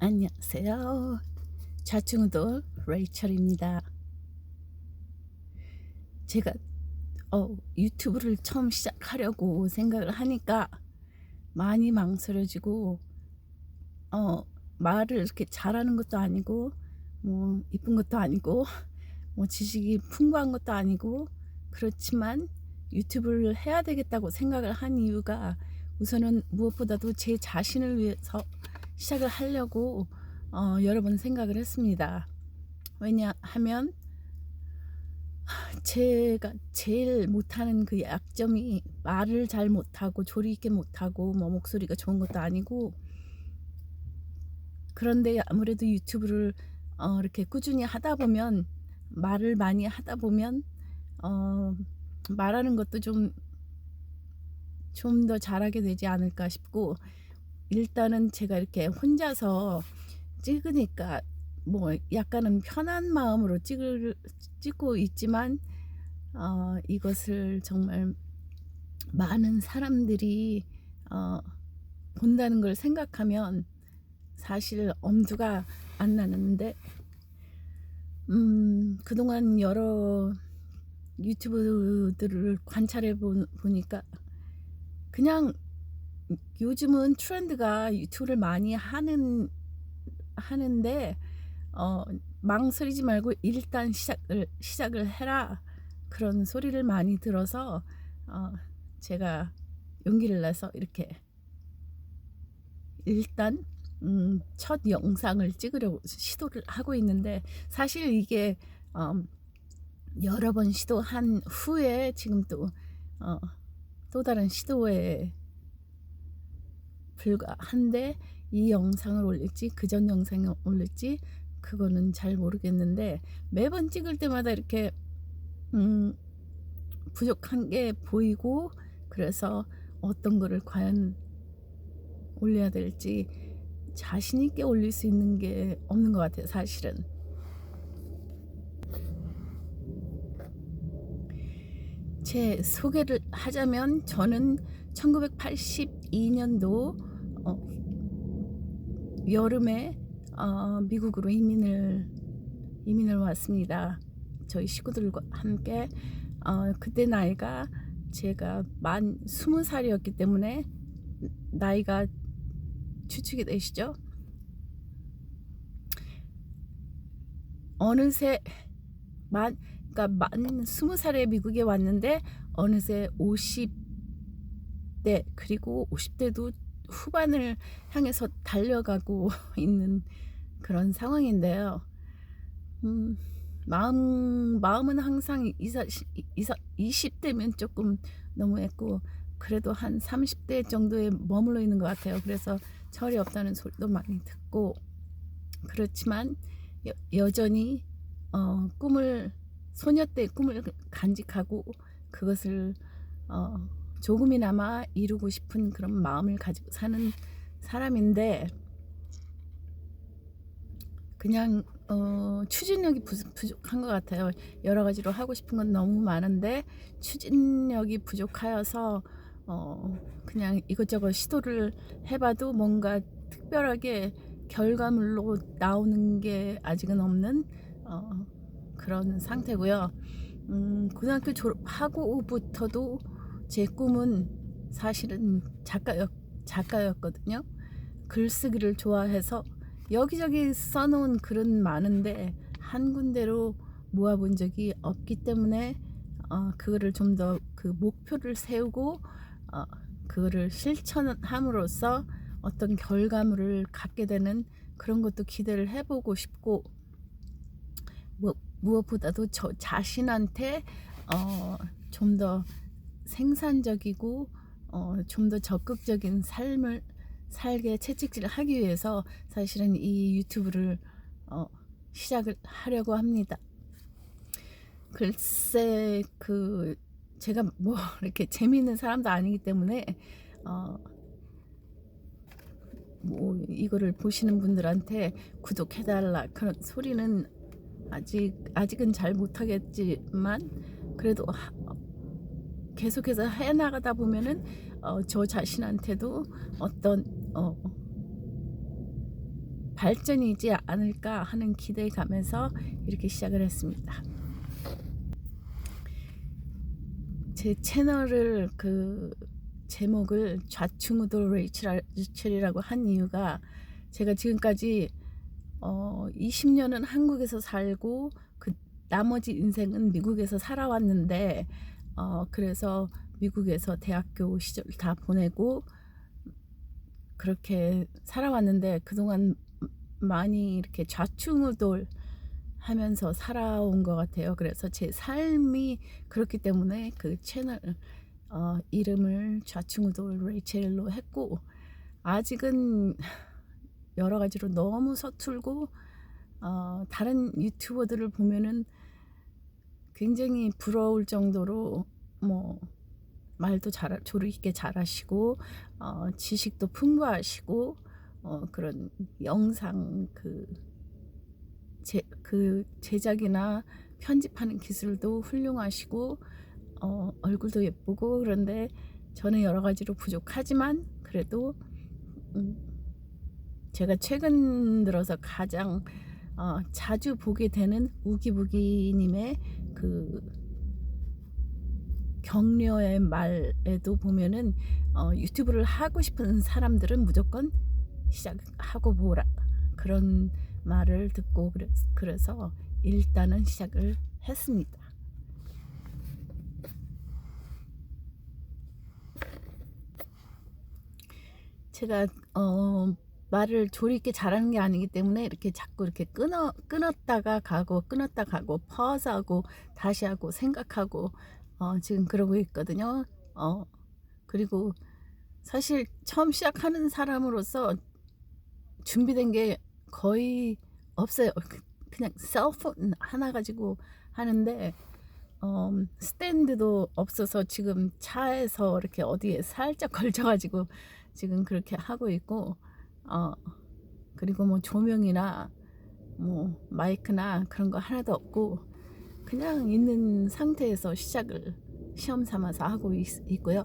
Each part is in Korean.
안녕하세요. 좌충우돌 레이첼입니다. 제가 어, 유튜브를 처음 시작하려고 생각을 하니까 많이 망설여지고 어, 말을 이렇게 잘하는 것도 아니고 뭐 이쁜 것도 아니고 뭐 지식이 풍부한 것도 아니고 그렇지만 유튜브를 해야 되겠다고 생각을 한 이유가 우선은 무엇보다도 제 자신을 위해서 시작을 하려고 어, 여러 번 생각을 했습니다. 왜냐하면 제가 제일 못하는 그 약점이 말을 잘 못하고 조리 있게 못하고 뭐 목소리가 좋은 것도 아니고 그런데 아무래도 유튜브를 어, 이렇게 꾸준히 하다 보면 말을 많이 하다 보면 어, 말하는 것도 좀 좀 더 잘하게 되지 않을까 싶고 일단은 제가 이렇게 혼자서 찍으니까 뭐 약간은 편한 마음으로 찍을 찍고 있지만 어, 이것을 정말 많은 사람들이 어, 본다는 걸 생각하면 사실 엄두가 안 나는데 음, 그동안 여러 유튜브들을 관찰해 보, 보니까 그냥 요즘은 트렌드가 유튜브를 많이 하는 하는데 어, 망설이지 말고 일단 시작을 시작을 해라. 그런 소리를 많이 들어서 어, 제가 용기를 내서 이렇게 일단 음, 첫 영상을 찍으려고 시도를 하고 있는데 사실 이게 어, 여러 번 시도한 후에 지금 또 어, 또 다른 시도에 불과한데 이 영상을 올릴지 그 전 영상을 올릴지 그거는 잘 모르겠는데 매번 찍을 때마다 이렇게 음, 부족한 게 보이고 그래서 어떤 거를 과연 올려야 될지 자신 있게 올릴 수 있는 게 없는 것 같아요 사실은 제 소개를 하자면 저는 1982년도 어, 여름에 어, 미국으로 이민을 이민을 왔습니다. 저희 식구들과 함께 어, 그때 나이가 제가 만 스무 살이었기 때문에 나이가 추측이 되시죠? 어느새 만 그러니까 만 스무 살에 미국에 왔는데 어느새 50대 그리고 50대도 후반을 향해서 달려가고 있는 그런 상황인데요. 음, 마음 마음은 항상 이사, 이사, 20대면 조금 너무했고 그래도 한 30대 정도에 머물러 있는 것 같아요. 그래서 철이 없다는 소리도 많이 듣고 그렇지만 여, 여전히 어, 꿈을 소녀 때 꿈을 간직하고 그것을 어, 조금이나마 이루고 싶은 그런 마음을 가지고 사는 사람인데 그냥 어, 추진력이 부족한 것 같아요. 여러 가지로 하고 싶은 건 너무 많은데 추진력이 부족하여서 어, 그냥 이것저것 시도를 해봐도 뭔가 특별하게 결과물로 나오는 게 아직은 없는 어, 그런 상태고요. 음, 고등학교 졸업하고 부터도 제 꿈은 사실은 작가였, 작가였거든요. 글쓰기를 좋아해서 여기저기 써놓은 글은 많은데 한 군데로 모아본 적이 없기 때문에 어, 그거를 좀 더 그 목표를 세우고 어, 그거를 실천함으로써 어떤 결과물을 갖게 되는 그런 것도 기대를 해보고 싶고 뭐, 무엇보다도 저 자신한테 어, 좀 더 생산적이고 어, 좀 더 적극적인 삶을 살게 채찍질을 하기 위해서 사실은 이 유튜브를 어, 시작을 하려고 합니다. 글쎄 그 제가 뭐 이렇게 재미있는 사람도 아니기 때문에 어, 뭐 이거를 보시는 분들한테 구독해달라 그런 소리는 아직 아직은 잘 못하겠지만 그래도 하, 계속해서 해 나가다 보면은 어, 저 자신한테도 어떤 어, 발전이지 않을까 하는 기대감에서 이렇게 시작을 했습니다. 제 채널을 그 제목을 좌충우돌 레이첼이라고 한 이유가 제가 지금까지 어 20년은 한국에서 살고 그 나머지 인생은 미국에서 살아왔는데 어 그래서 미국에서 대학교 시절 다 보내고 그렇게 살아왔는데 그동안 많이 이렇게 좌충우돌 하면서 살아온 것 같아요. 그래서 제 삶이 그렇기 때문에 그 채널 어, 이름을 좌충우돌 레이첼로 했고 아직은 여러 가지로 너무 서툴고 어, 다른 유튜버들을 보면은 굉장히 부러울 정도로 뭐 말도 잘 조리 있게 잘하시고 어, 지식도 풍부하시고 어, 그런 영상 그, 제, 그 제작이나 편집하는 기술도 훌륭하시고 어, 얼굴도 예쁘고 그런데 저는 여러 가지로 부족하지만 그래도 음, 제가 최근 들어서 가장 어, 자주 보게 되는 우기부기님의 그 격려의 말에도 보면은 어, 유튜브를 하고 싶은 사람들은 무조건 시작하고 보라 그런 말을 듣고 그래서 일단은 시작을 했습니다. 제가 어, 말을 조리 있게 잘하는 게 아니기 때문에 이렇게 자꾸 이렇게 끊어 끊었다가 가고 끊었다 가고 퍼즈하고 다시 하고 생각하고 어, 지금 그러고 있거든요. 어, 그리고 사실 처음 시작하는 사람으로서 준비된 게 거의 없어요. 그, 그냥 셀폰 하나 가지고 하는데 어, 스탠드도 없어서 지금 차에서 이렇게 어디에 살짝 걸쳐가지고 지금 그렇게 하고 있고 어, 그리고 뭐 조명이나 뭐 마이크나 그런 거 하나도 없고 그냥 있는 상태에서 시작을 시험 삼아서 하고 있, 있고요.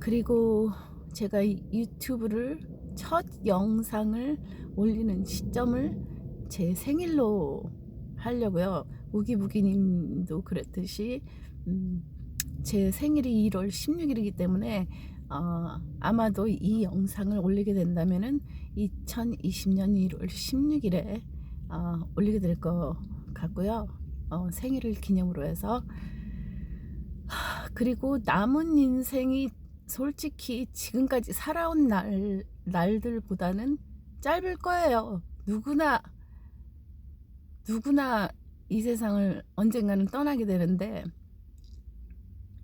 그리고 제가 유튜브를 첫 영상을 올리는 시점을 제 생일로 하려고요. 우기부기님도 그랬듯이 음, 제 생일이 1월 16일이기 때문에 어, 아마도 이 영상을 올리게 된다면은 2020년 1월 16일에 어, 올리게 될 것 같고요. 어, 생일을 기념으로 해서 하, 그리고 남은 인생이 솔직히 지금까지 살아온 날 날들보다는 짧을 거예요. 누구나 누구나 이 세상을 언젠가는 떠나게 되는데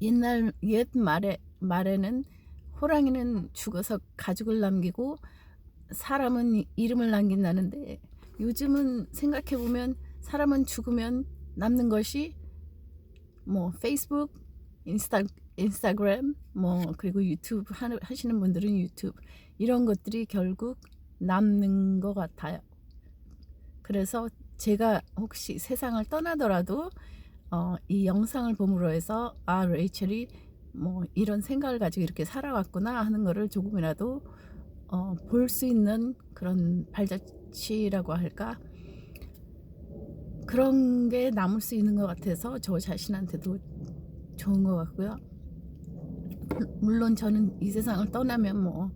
옛날 옛 말에 말에는 호랑이는 죽어서 가죽을 남기고 사람은 이름을 남긴다는데 요즘은 생각해 보면 사람은 죽으면 남는 것이 뭐 페이스북, 인스타 인스타그램 뭐 그리고 유튜브 하시는 분들은 유튜브 이런 것들이 결국 남는 것 같아요. 그래서 제가 혹시 세상을 떠나더라도 어, 이 영상을 봄으로 해서 아 레이첼이 뭐 이런 생각을 가지고 이렇게 살아왔구나 하는 거를 조금이라도 어, 볼 수 있는 그런 발자취라고 할까 그런 게 남을 수 있는 것 같아서 저 자신한테도 좋은 것 같고요. 물론 저는 이 세상을 떠나면 뭐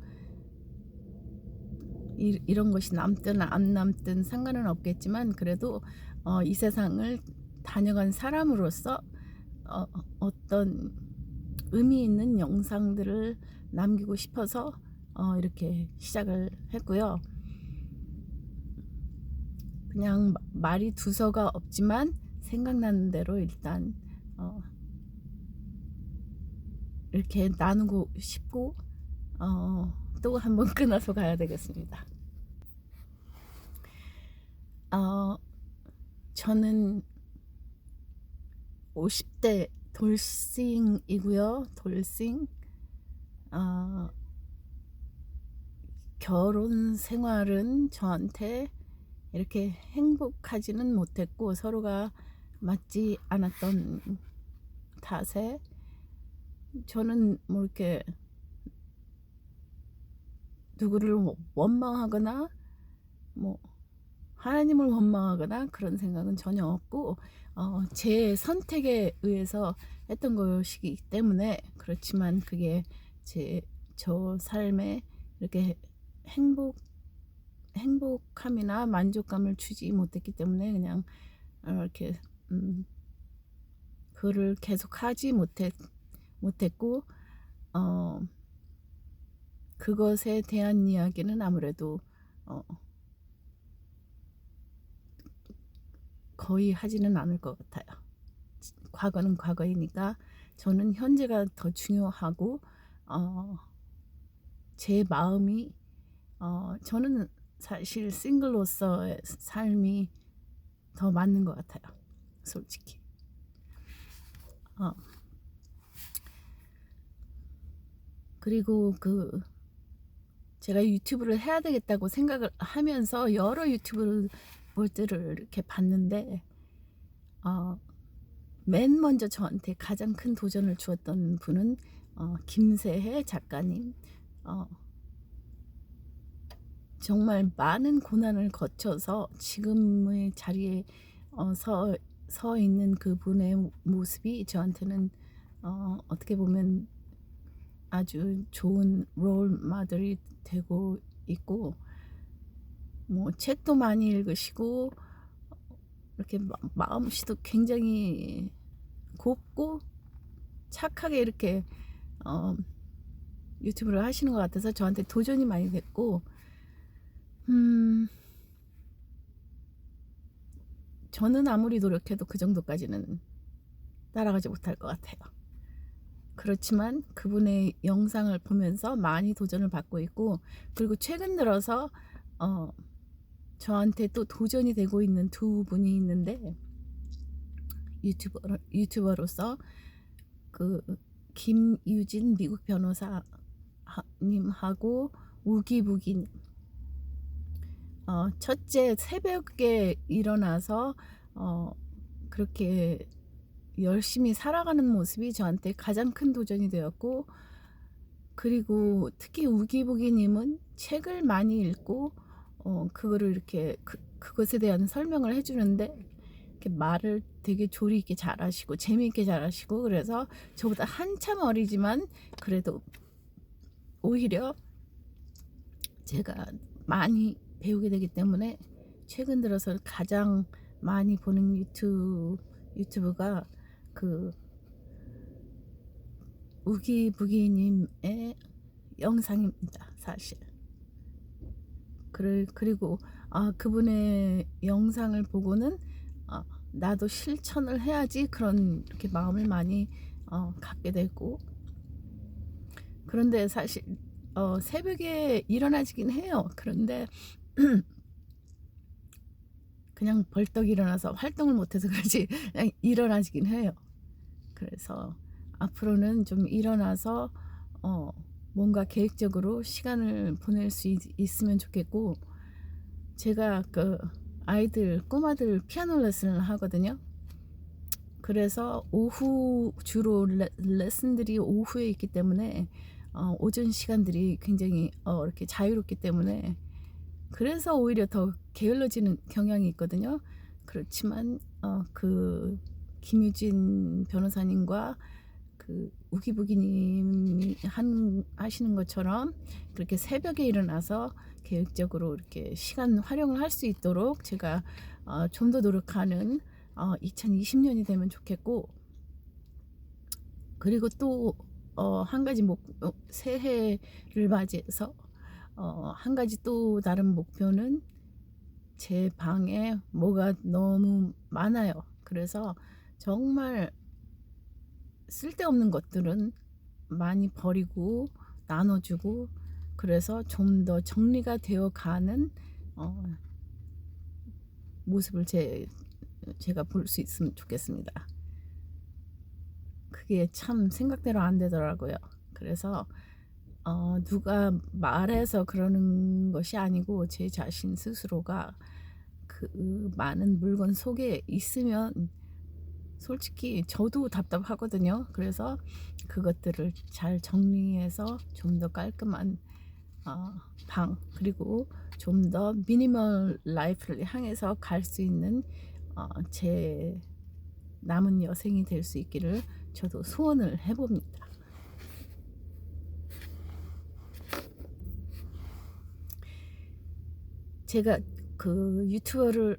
이, 이런 것이 남든 안 남든 상관은 없겠지만 그래도 어, 이 세상을 다녀간 사람으로서 어, 어떤 의미 있는 영상들을 남기고 싶어서 어, 이렇게 시작을 했고요. 그냥 말이 두서가 없지만 생각나는 대로 일단 어, 이렇게 나누고 싶고 어, 또 한 번 끊어서 가야 되겠습니다. 어, 저는 50대 돌싱이고요. 돌싱. 어, 결혼 생활은 저한테 이렇게 행복하지는 못했고 서로가 맞지 않았던 탓에 저는 뭐 이렇게 누구를 원망하거나 뭐 하나님을 원망하거나 그런 생각은 전혀 없고 어, 제 선택에 의해서 했던 것이기 때문에 그렇지만 그게 제 저 삶에 이렇게 행복 행복함이나 만족감을 주지 못했기 때문에 그냥 어, 이렇게 음, 그를 계속 하지 못했 못했고 어 그것에 대한 이야기는 아무래도 어 거의 하지는 않을 것 같아요. 과거는 과거이니까 저는 현재가 더 중요하고 어, 제 마음이 어, 저는 사실 싱글로서의 삶이 더 맞는 것 같아요. 솔직히. 어. 그리고 그 제가 유튜브를 해야 되겠다고 생각을 하면서 여러 유튜브를 볼들을 이렇게 봤는데 어, 맨 먼저 저한테 가장 큰 도전을 주었던 분은 어, 김세혜 작가님. 어, 정말 많은 고난을 거쳐서 지금의 자리에 어, 서, 서 있는 그분의 모습이 저한테는 어, 어떻게 보면 아주 좋은 롤 모델이 되고 있고 뭐 책도 많이 읽으시고 이렇게 마, 마음씨도 굉장히 곱고 착하게 이렇게 어, 유튜브를 하시는 것 같아서 저한테 도전이 많이 됐고 음 저는 아무리 노력해도 그 정도까지는 따라가지 못할 것 같아요. 그렇지만 그분의 영상을 보면서 많이 도전을 받고 있고 그리고 최근 들어서 어 저한테 또 도전이 되고 있는 두 분이 있는데 유튜버 유튜버로서 그 김유진 미국 변호사님하고 우기부기님 어, 첫째 새벽에 일어나서 어, 그렇게 열심히 살아가는 모습이 저한테 가장 큰 도전이 되었고 그리고 특히 우기부기님은 책을 많이 읽고 어, 그거를 이렇게 그, 그것에 대한 설명을 해주는데 이렇게 말을 되게 조리 있게 잘하시고 재미있게 잘하시고 그래서 저보다 한참 어리지만 그래도 오히려 제가 많이 배우게 되기 때문에 최근 들어서 가장 많이 보는 유튜브 유튜브가 그 우기부기님의 영상입니다 사실. 그리고 아 그분의 영상을 보고는 아, 나도 실천을 해야지 그런 이렇게 마음을 많이 어, 갖게 되고 그런데 사실 어, 새벽에 일어나지긴 해요. 그런데 그냥 벌떡 일어나서 활동을 못해서 그렇지 그냥 일어나지긴 해요. 그래서 앞으로는 좀 일어나서 어, 뭔가 계획적으로 시간을 보낼 수 있, 으면 좋겠고 제가 그 아이들 꼬마들 피아노 레슨을 하거든요. 그래서 오후 주로 레, 레슨들이 오후에 있기 때문에 어, 오전 시간들이 굉장히 어, 이렇게 자유롭기 때문에 그래서 오히려 더 게을러지는 경향이 있거든요. 그렇지만 어, 그 김유진 변호사님과 그 우기부기님이 한 하시는 것처럼 그렇게 새벽에 일어나서 계획적으로 이렇게 시간 활용을 할 수 있도록 제가 어, 좀 더 노력하는 어, 2020년이 되면 좋겠고 그리고 또 어, 한 가지 목 어, 새해를 맞이해서 어, 한 가지 또 다른 목표는 제 방에 뭐가 너무 많아요. 그래서 정말 쓸데없는 것들은 많이 버리고 나눠주고 그래서 좀 더 정리가 되어 가는 어, 모습을 제, 제가 볼 수 있으면 좋겠습니다. 그게 참 생각대로 안 되더라고요. 그래서 어, 누가 말해서 그러는 것이 아니고 제 자신 스스로가 그 많은 물건 속에 있으면 솔직히 저도 답답하거든요. 그래서 그것들을 잘 정리해서 좀 더 깔끔한 어, 방 그리고 좀 더 미니멀 라이프를 향해서 갈 수 있는 어, 제 남은 여생이 될 수 있기를 저도 소원을 해봅니다. 제가 그 유튜버를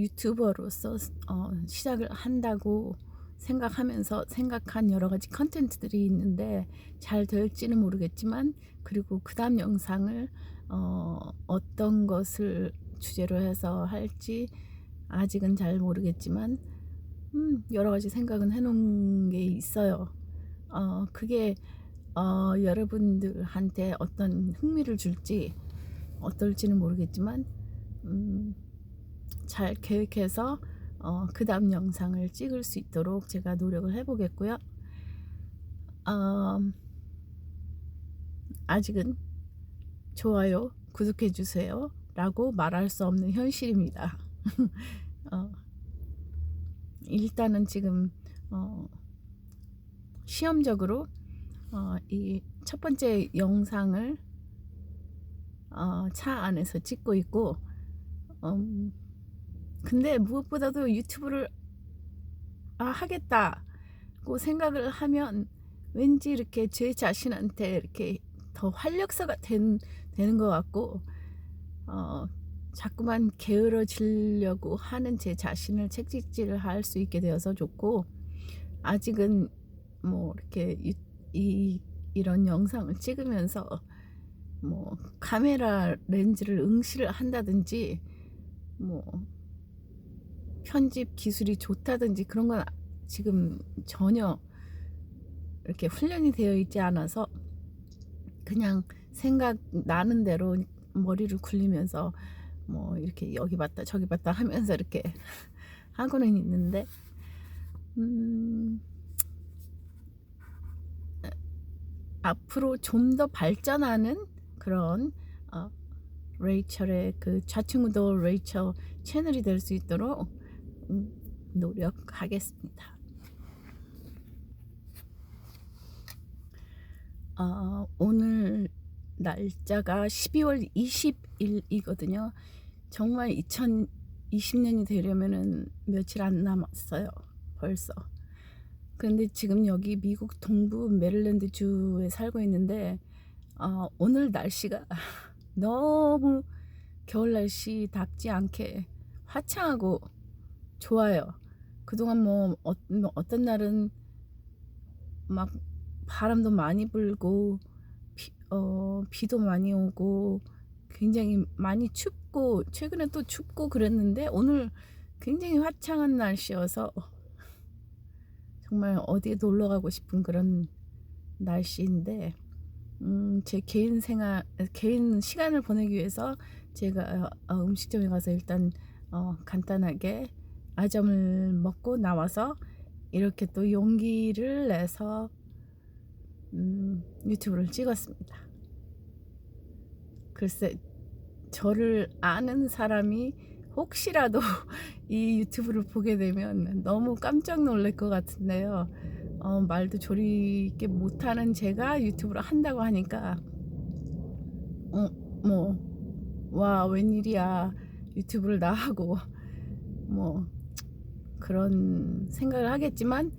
유튜버로서 어, 시작을 한다고 생각하면서 생각한 여러 가지 컨텐츠들이 있는데 잘 될지는 모르겠지만 그리고 그 다음 영상을 어, 어떤 것을 주제로 해서 할지 아직은 잘 모르겠지만 음, 여러 가지 생각은 해놓은 게 있어요. 어, 그게 어, 여러분들한테 어떤 흥미를 줄지 어떨지는 모르겠지만 음, 잘 계획해서 어, 그 다음 영상을 찍을 수 있도록 제가 노력을 해보겠고요. 어, 아직은 좋아요, 구독해주세요 라고 말할 수 없는 현실입니다. 어, 일단은 지금 어, 시험적으로 어, 이 첫 번째 영상을 어, 차 안에서 찍고 있고 음, 근데 무엇보다도 유튜브를 아, 하겠다고 생각을 하면 왠지 이렇게 제 자신한테 이렇게 더 활력소가 된, 되는 것 같고 어, 자꾸만 게으러지려고 하는 제 자신을 책찍질을 할 수 있게 되어서 좋고 아직은 뭐 이렇게 이, 이 이런 영상을 찍으면서 뭐 카메라 렌즈를 응시를 한다든지 뭐 편집 기술이 좋다든지 그런 건 지금 전혀 이렇게 훈련이 되어 있지 않아서 그냥 생각 나는 대로 머리를 굴리면서 뭐 이렇게 여기 봤다 저기 봤다 하면서 이렇게 하고는 있는데 음 앞으로 좀 더 발전하는 그런 어, 레이첼의 그 좌충우도 레이첼 채널이 될 수 있도록 음, 노력하겠습니다. 어, 오늘 날짜가 12월 20일이거든요. 정말 2020년이 되려면은 며칠 안 남았어요. 벌써. 그런데 지금 여기 미국 동부 메릴랜드 주에 살고 있는데 어, 오늘 날씨가 너무 겨울 날씨 답지 않게 화창하고 좋아요. 그동안 뭐, 어, 뭐 어떤 날은 막 바람도 많이 불고 비, 어, 비도 많이 오고 굉장히 많이 춥고 최근에 또 춥고 그랬는데 오늘 굉장히 화창한 날씨여서 정말 어디에 놀러 가고 싶은 그런 날씨인데 음, 제 개인 생활 개인 시간을 보내기 위해서 제가 어, 음식점에 가서 일단 어, 간단하게 아점을 먹고 나와서 이렇게 또 용기를 내서 음, 유튜브를 찍었습니다. 글쎄 저를 아는 사람이 혹시라도 이 유튜브를 보게 되면 너무 깜짝 놀랄 것 같은데요. 어, 말도 조리 있게 못하는 제가 유튜브를 한다고 하니까 어, 뭐, 와, 웬일이야. 유튜브를 나 하고 뭐 그런 생각을 하겠지만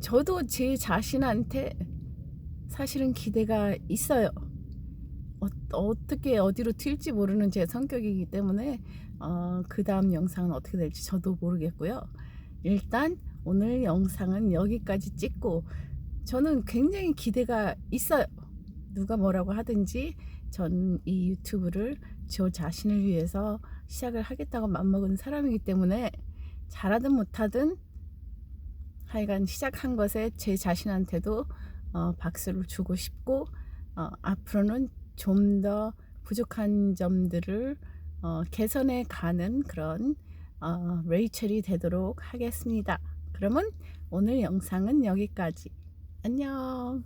저도 제 자신한테 사실은 기대가 있어요. 어, 떻게 어디로 튈지 모르는 제 성격이기 때문에 어, 그 다음 영상은 어떻게 될지 저도 모르겠고요. 일단 오늘 영상은 여기까지 찍고 저는 굉장히 기대가 있어요. 누가 뭐라고 하든지 전 이 유튜브를 저 자신을 위해서 시작을 하겠다고 맘먹은 사람이기 때문에 잘하든 못하든 하여간 시작한 것에 제 자신한테도 어, 박수를 주고 싶고 어, 앞으로는 좀 더 부족한 점들을 어, 개선해 가는 그런 어, 레이첼이 되도록 하겠습니다. 그러면 오늘 영상은 여기까지. 안녕.